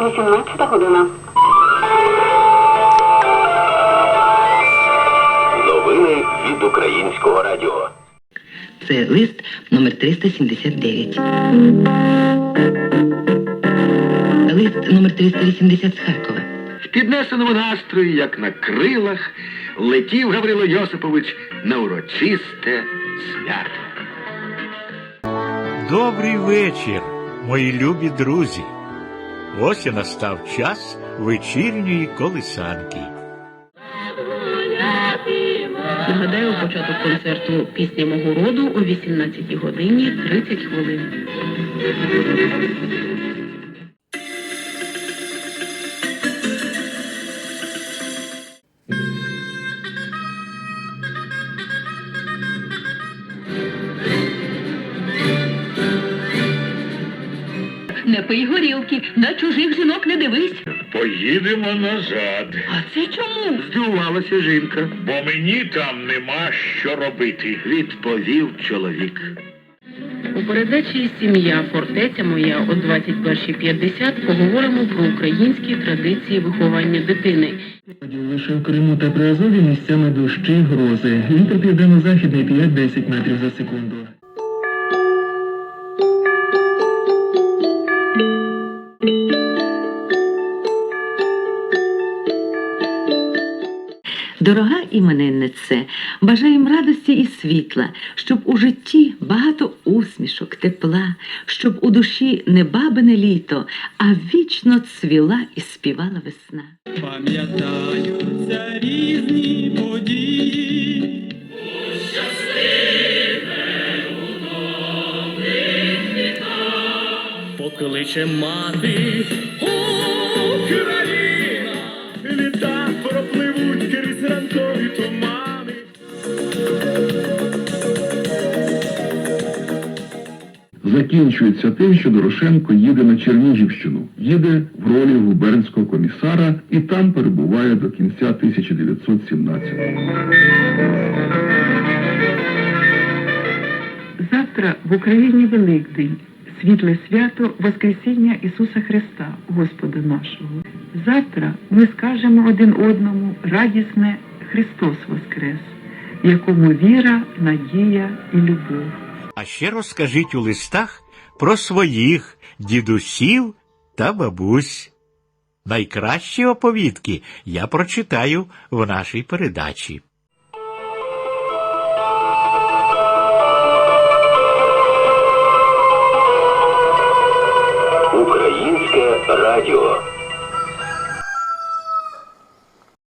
18 година. Новини від українського радіо. Це лист номер 379. Лист номер 380 з Харкова. В піднесеному настрої, як на крилах, летів Гаврило Йосипович на урочисте свято. Добрий вечір, мої любі друзі. Ось і настав час вечірньої колисанки. Нагадаю, початок концерту Пісня мого роду о 18 годині 30 хвилин. Пий горілки, на чужих жінок не дивись. Поїдемо назад, А це чому? Здивувалася жінка, бо мені там нема що робити. відповів чоловік. У передачі Сім'я фортеця моя о 21.50 поговоримо про українські традиції виховання дитини. Лише в Криму та Приазові місцями дощі, грози. Вітер південно-західний 5-10 метрів за секунду. Дорога імениннице, бажаєм радості і світла, щоб у житті багато усмішок, тепла, щоб у душі не бабине літо, а вічно цвіла і співала весна. Пам'ятаються різні події. Покличе мати закінчується тим, що Дорошенко їде на Чернігівщину, їде в ролі губернського комісара і там перебуває до кінця 1917-го. Завтра в Україні Великдень, світле свято Воскресіння Ісуса Христа, Господа нашого. Завтра ми скажемо один одному радісне Христос Воскрес, в якому віра, надія і любов. А ще розкажіть у листах про своїх дідусів та бабусь. Найкращі оповідки я прочитаю в нашій передачі. Українське радіо.